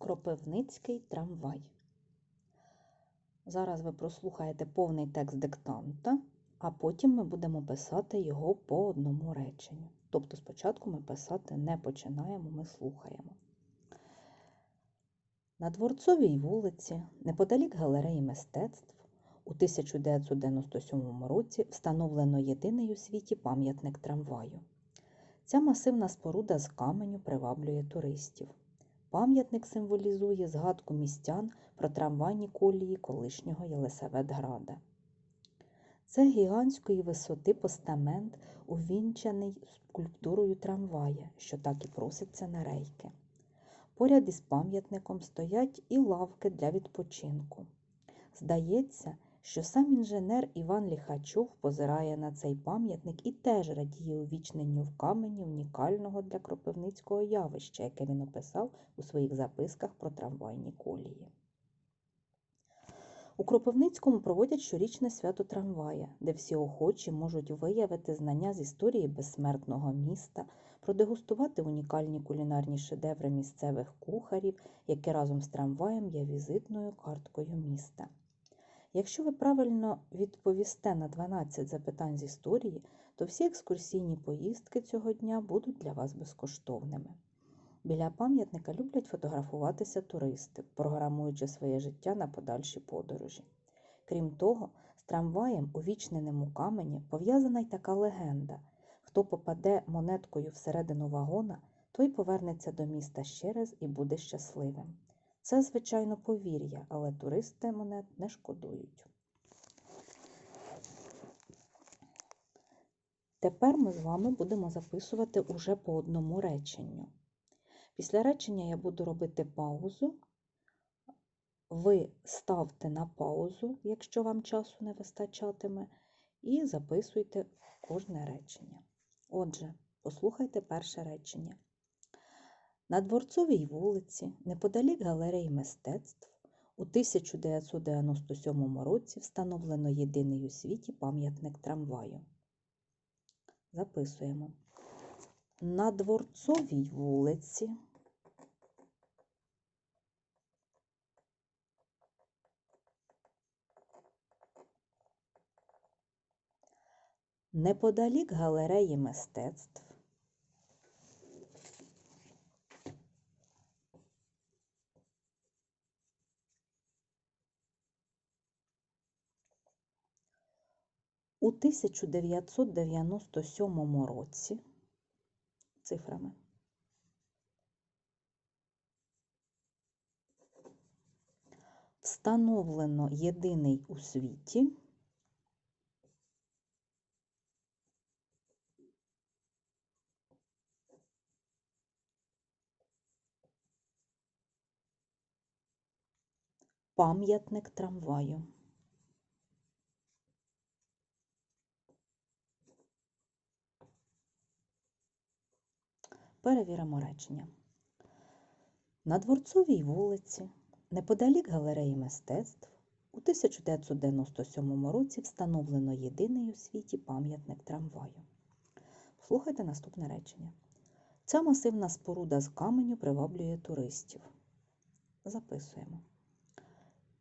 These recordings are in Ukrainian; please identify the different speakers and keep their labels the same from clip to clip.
Speaker 1: Кропивницький трамвай. Зараз ви прослухаєте повний текст диктанта, а потім ми будемо писати його по одному реченню. Тобто спочатку ми писати не починаємо, ми слухаємо. На Дворцовій вулиці, неподалік галереї мистецтв, у 1997 році встановлено єдиний у світі пам'ятник трамваю. Ця масивна споруда з каменю приваблює туристів. Пам'ятник символізує згадку містян про трамвайні колії колишнього Єлисаветграда. Це гігантської висоти постамент, увінчаний скульптурою трамвая, що так і проситься на рейки. Поряд із пам'ятником стоять і лавки для відпочинку. Здається, що сам інженер Іван Ліхачов позирає на цей пам'ятник і теж радіє увічненню в камені унікального для кропивницького явища, яке він описав у своїх записках про трамвайні колії. У Кропивницькому проводять щорічне свято трамвая, де всі охочі можуть виявити знання з історії безсмертного міста, продегустувати унікальні кулінарні шедеври місцевих кухарів, які разом з трамваєм є візитною карткою міста. Якщо ви правильно відповісте на 12 запитань з історії, то всі екскурсійні поїздки цього дня будуть для вас безкоштовними. Біля пам'ятника люблять фотографуватися туристи, програмуючи своє життя на подальші подорожі. Крім того, з трамваєм, у камені, пов'язана й така легенда хто попаде монеткою всередину вагона, той повернеться до міста ще раз і буде щасливим. Це, звичайно, повір'я, але туристи монет не шкодують. Тепер ми з вами будемо записувати уже по одному реченню. Після речення я буду робити паузу. Ви ставте на паузу, якщо вам часу не вистачатиме, і записуйте кожне речення. Отже, послухайте перше речення. На Дворцовій вулиці, неподалік галереї мистецтв, у 1997 році встановлено єдиний у світі пам'ятник трамваю. Записуємо. На Дворцовій вулиці неподалік галереї мистецтв у 1997 році цифрами встановлено єдиний у світі пам'ятник трамваю. Перевіримо речення. На Дворцовій вулиці, неподалік галереї мистецтв, у 1997 році встановлено єдиний у світі пам'ятник трамваю. Слухайте наступне речення. Ця масивна споруда з каменю приваблює туристів. Записуємо.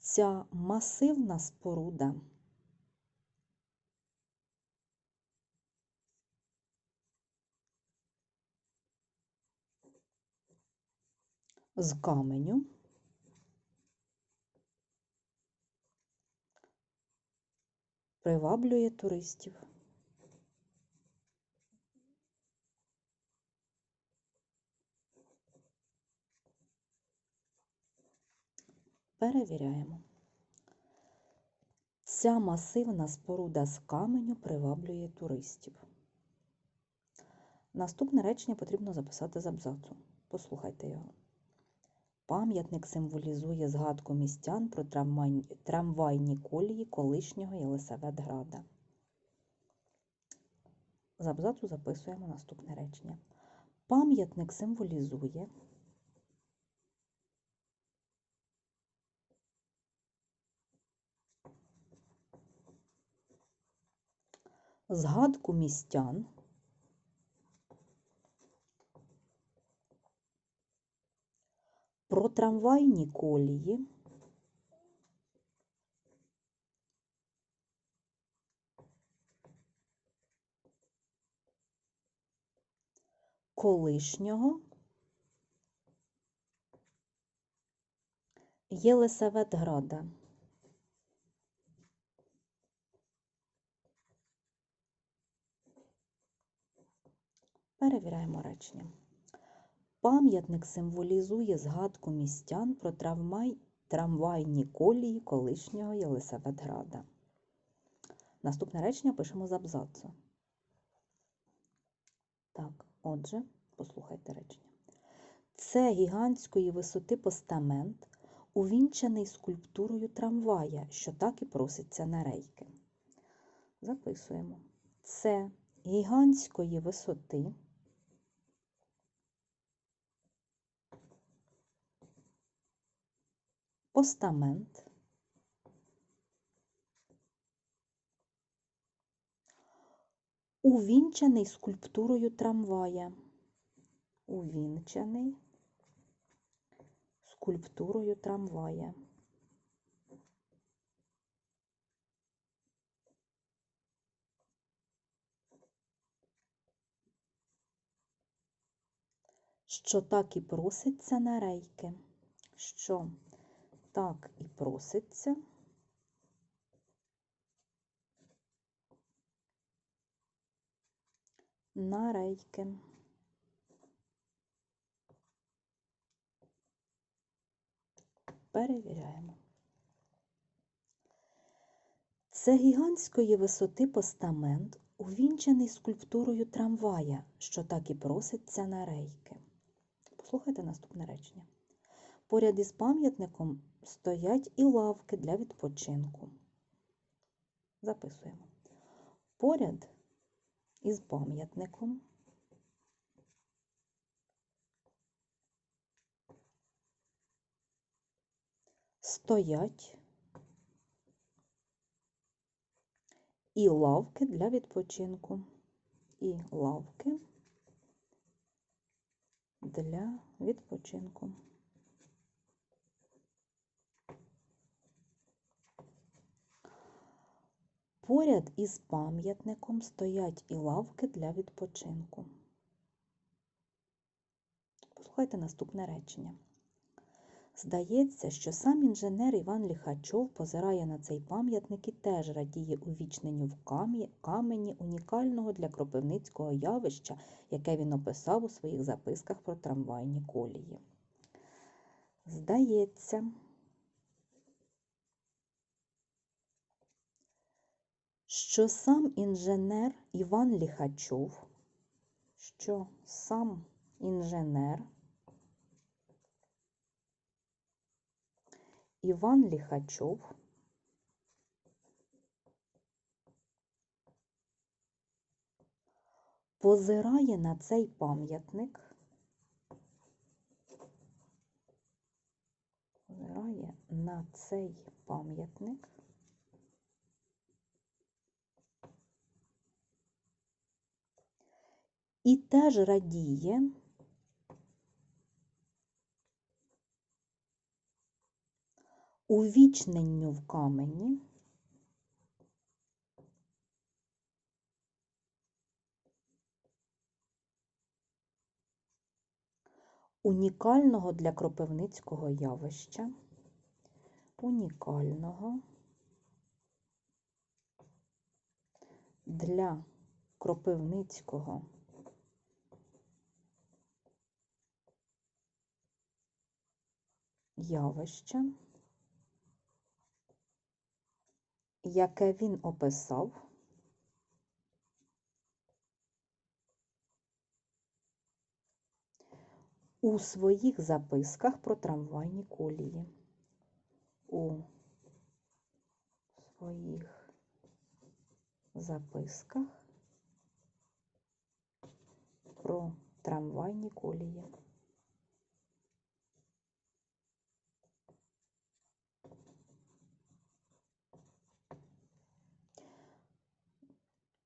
Speaker 1: Ця масивна споруда з каменю приваблює туристів. Перевіряємо. Ця масивна споруда з каменю приваблює туристів. Наступне речення потрібно записати з абзацу. Послухайте його. Пам'ятник символізує згадку містян про трамвайні колії колишнього Єлисаветграда. З абзацу записуємо наступне речення. Пам'ятник символізує згадку містян Про трамвайні колії колишнього Єлисаветграда. Перевіряємо речення. Пам'ятник символізує згадку містян про трамвай, трамвайні колії колишнього Єлисаветграда. Наступне речення пишемо з абзацу. Так, отже, послухайте речення. Це гігантської висоти постамент, увінчаний скульптурою трамвая, що так і проситься на рейки. Записуємо. Це гігантської висоти постамент увінчаний скульптурою трамвая. Увінчаний скульптурою трамвая. Що так і проситься на рейки. Що так і проситься на рейки. Перевіряємо. Це гігантської висоти постамент, увінчаний скульптурою трамвая, що так і проситься на рейки. Послухайте наступне речення. Поряд із пам'ятником стоять і лавки для відпочинку. Записуємо. Поряд із пам'ятником стоять і лавки для відпочинку. І лавки для відпочинку. Поряд із пам'ятником стоять і лавки для відпочинку. Послухайте наступне речення. Здається, що сам інженер Іван Ліхачов позирає на цей пам'ятник і теж радіє увічненню в камені унікального для Кропивницького явища, яке він описав у своїх записках про трамвайні колії. Здається, що сам інженер Іван Ліхачов, що сам інженер Іван Ліхачов позирає на цей пам'ятник, на цей пам'ятник і теж радіє. Увічненню в камені. Унікального для кропивницького явища, унікального. Для кропивницького явища, яке він описав у своїх записках про трамвайні колії. У своїх записках про трамвайні колії.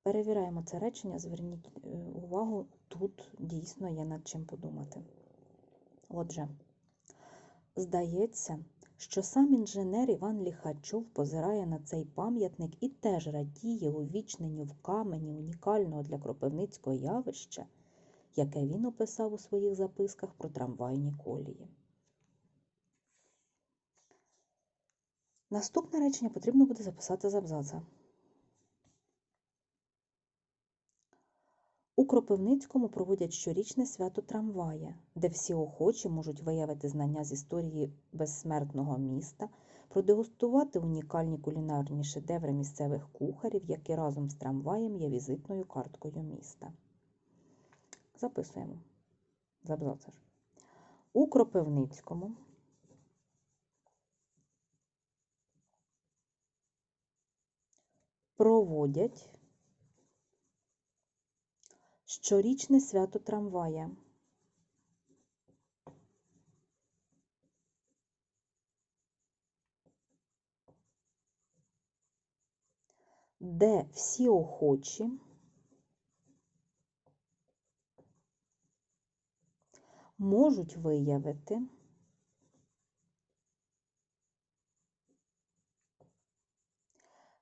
Speaker 1: Перевіряємо це речення, зверніть е, увагу, тут дійсно є над чим подумати. Отже, Здається, що сам інженер Іван Ліхачов позирає на цей пам'ятник і теж радіє увічненню в камені унікального для Кропивницького явища, яке він описав у своїх записках про трамвайні колії. Наступне речення потрібно буде записати з абзаца. У Кропивницькому проводять щорічне свято трамвая, де всі охочі можуть виявити знання з історії безсмертного міста, продегустувати унікальні кулінарні шедеври місцевих кухарів, які разом з трамваєм є візитною карткою міста. Записуємо з абзаца ж. У Кропивницькому проводять щорічне свято трамвая. Де всі охочі. Можуть виявити.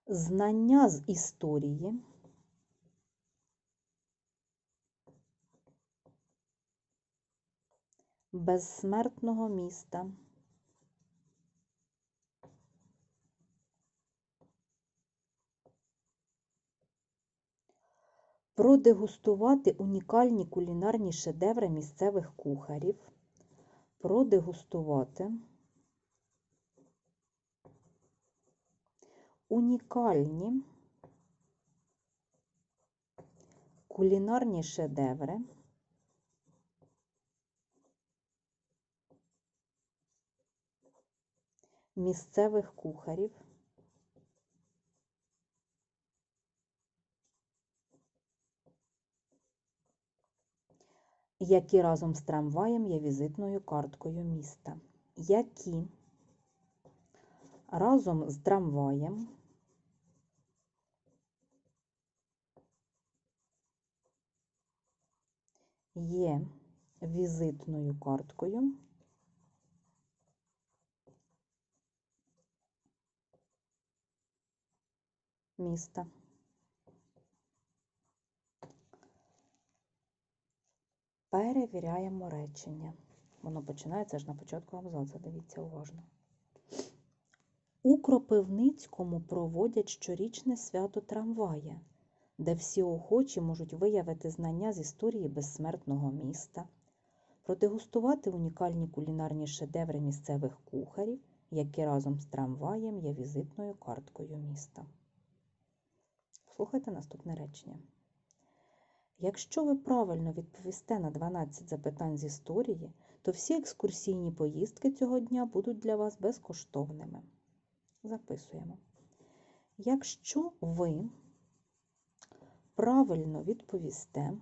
Speaker 1: Знання з історії безсмертного міста. Продегустувати унікальні кулінарні шедеври місцевих кухарів. Продегустувати унікальні кулінарні шедеври місцевих кухарів. Які разом з трамваєм є візитною карткою міста. Які разом з трамваєм є візитною карткою міста. Перевіряємо речення. Воно починається ж на початку абзаца, дивіться уважно. У Кропивницькому проводять щорічне свято трамвая, де всі охочі можуть виявити знання з історії безсмертного міста, продегустувати унікальні кулінарні шедеври місцевих кухарів, які разом з трамваєм є візитною карткою міста. Слухайте наступне речення. Якщо ви правильно відповісте на 12 запитань з історії, то всі екскурсійні поїздки цього дня будуть для вас безкоштовними. Записуємо. Якщо ви правильно відповісте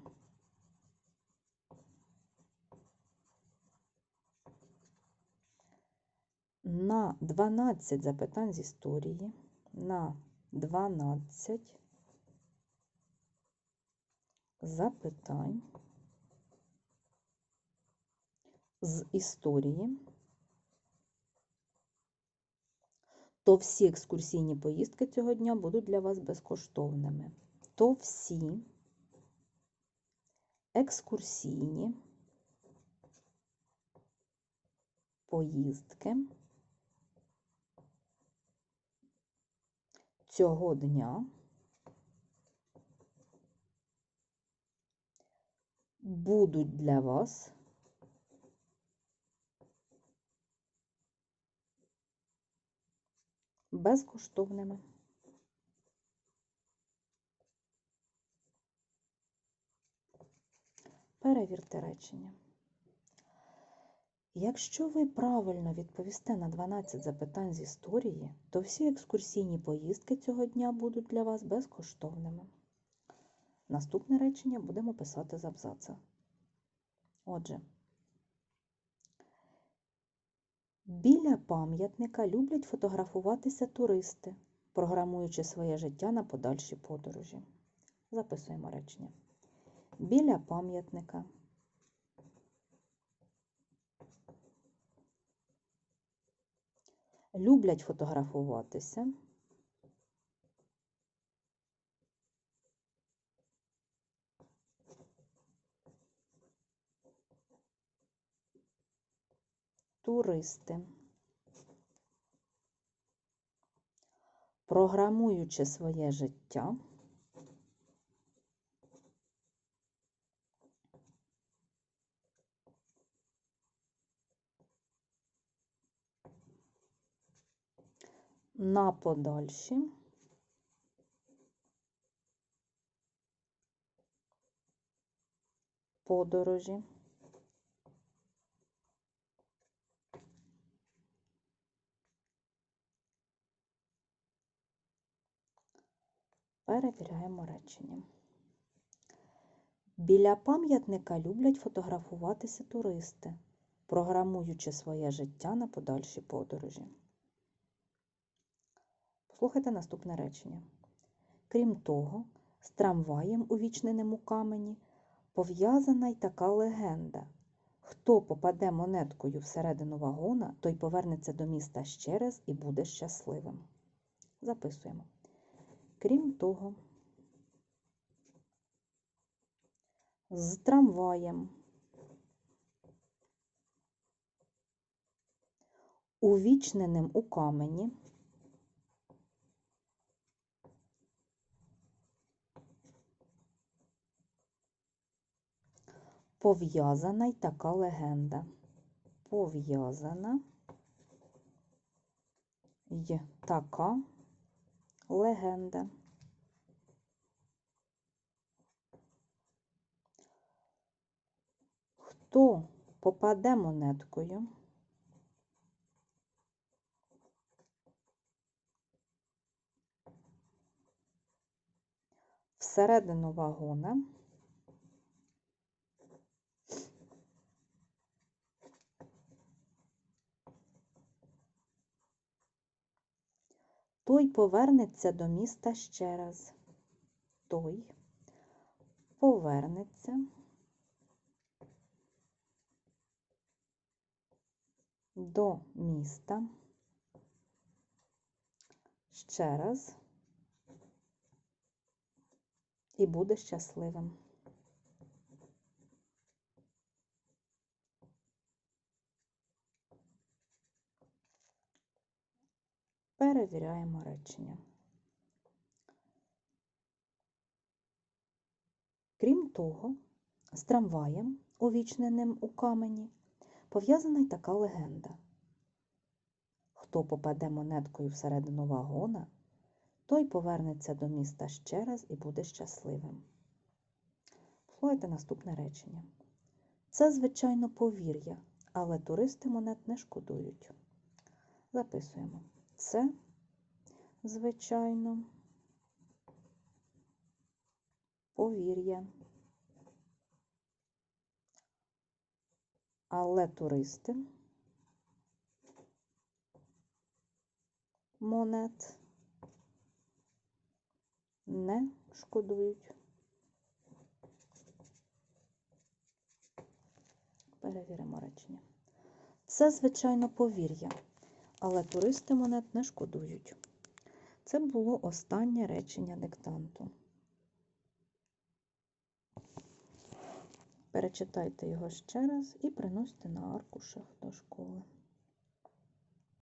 Speaker 1: на 12 запитань з історії, на 12 запитань з історії, то всі екскурсійні поїздки цього дня будуть для вас безкоштовними. То всі екскурсійні поїздки цього дня будуть для вас безкоштовними. Перевірте речення. Якщо ви правильно відповісте на 12 запитань з історії, то всі екскурсійні поїздки цього дня будуть для вас безкоштовними. Наступне речення будемо писати з абзаца. Отже, біля пам'ятника люблять фотографуватися туристи, програмуючи своє життя на подальші подорожі. Записуємо речення. Біля пам'ятника люблять фотографуватися. Туристи. Програмуючи своє життя. на подальші подорожі. Перевіряємо речення. Біля пам'ятника люблять фотографуватися туристи, програмуючи своє життя на подальші подорожі. Послухайте наступне речення. Крім того, з трамваєм, у камені, пов'язана й така легенда. Хто попаде монеткою всередину вагона, той повернеться до міста ще раз і буде щасливим. Записуємо. Крім того, з трамваєм, увічненим у камені, пов'язана й така легенда. Пов'язана й така легенда. Хто попаде монеткою? Всередину вагона той повернеться до міста ще раз. Той повернеться до міста ще раз і буде щасливим. Перевіряємо речення. Крім того, з трамваєм, увічненим у камені, пов'язана й така легенда. Хто попаде монеткою всередину вагона, той повернеться до міста ще раз і буде щасливим. Слухайте наступне речення. Це, звичайно, повір'я, але туристи монет не шкодують. Записуємо. Це, звичайно, повір'я. Але туристи монет не шкодують. Перевіримо речення. Це, звичайно, повір'я, але туристи монет не шкодують. Це було останнє речення диктанту. Перечитайте його ще раз і приносьте на аркушах до школи.